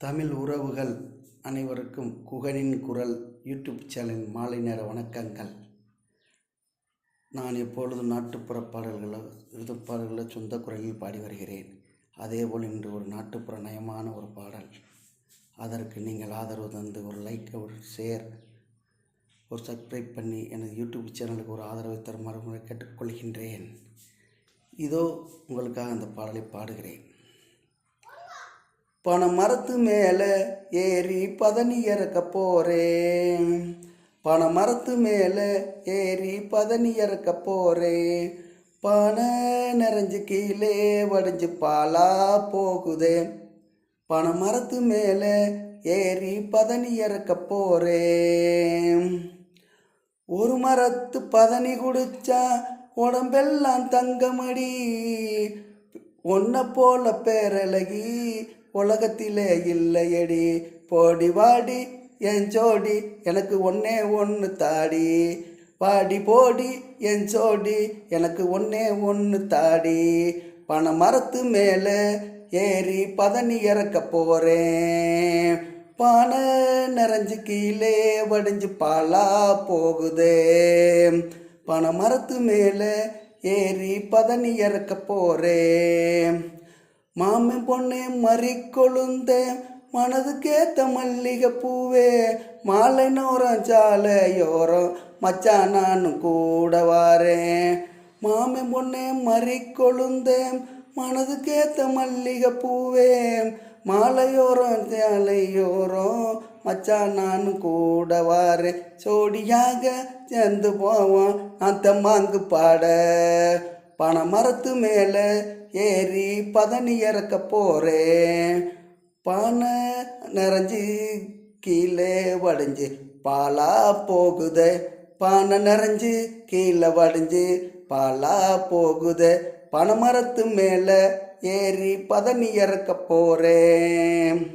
தமிழ் உறவுகள் அனைவருக்கும் குகனின் குரல் யூடியூப் சேனலின் மாலை நேர வணக்கங்கள். நான் எப்பொழுதும் நாட்டுப்புற பாடல்களை விருது சொந்த குரலில் பாடி வருகிறேன் அதேபோல் இன்று ஒரு நாட்டுப்புற நயமான ஒரு பாடல். அதற்கு நீங்கள் ஆதரவு தந்து ஒரு லைக் ஒரு ஷேர் ஒரு சப்ஸ்கிரைப் பண்ணி எனது யூடியூப் சேனலுக்கு ஒரு ஆதரவை தருமாறு கேட்டுக்கொள்கின்றேன். இதோ உங்களுக்காக அந்த பாடலை பாடுகிறேன். பனை மரத்து மேலே ஏறி பதனி இறக்க போகிறேன் பனை மரத்து மேலே ஏறி பதனி இறக்க போகிறேன் பனை நிறைஞ்சு கீழே வடைஞ்சு பாலா போகுதே. பனை மரத்து மேலே ஏறி பதனி இறக்க போகிறேன் ஒரு மரத்து பதனி குடிச்சா உடம்பெல்லாம் தங்கமடி ஒன்ன போல பேரழகி உலகத்திலே இல்லையடி. போடி வாடி என் ஜோடி எனக்கு ஒன்னே ஒன்று தாடி. வாடி போடி என் ஜோடி எனக்கு ஒன்னே ஒன்று தாடி. பனை மரத்து மேலே ஏறி பதனி இறக்க போகிறேன் பானை நிறைஞ்சு கீழே வடிஞ்சு பாலா போகுதே. பனை மரத்து மேலே ஏறி பதனி இறக்க போகிறேன் மாமன் பொண்ணே மறி கொழுந்தே மனதுக்கேத்த மல்லிகை பூவே மாலை நோரம் சாலையோரம் மச்சான் நானும் கூட வாரேன். மாமன் பொண்ணே மறி கொழுந்தேன் மனதுக்கேத்த மல்லிகை பூவே மாலையோரம் சாலையோரம் மச்சான் நானும் கூட வாரேன். சோடியாக சேர்ந்து போவோம் நான் மாங்கு பாட. பனை மரத்து மேலே ஏறி பதனி இறக்க போகிறேன் பானை நிறைஞ்சு கீழே வடிஞ்சு பாலா போகுத. பானை நிறைஞ்சு கீழே வடிஞ்சு பாலா போகுத. பனை மரத்து மேலே ஏறி பதனி இறக்க போகிறேன்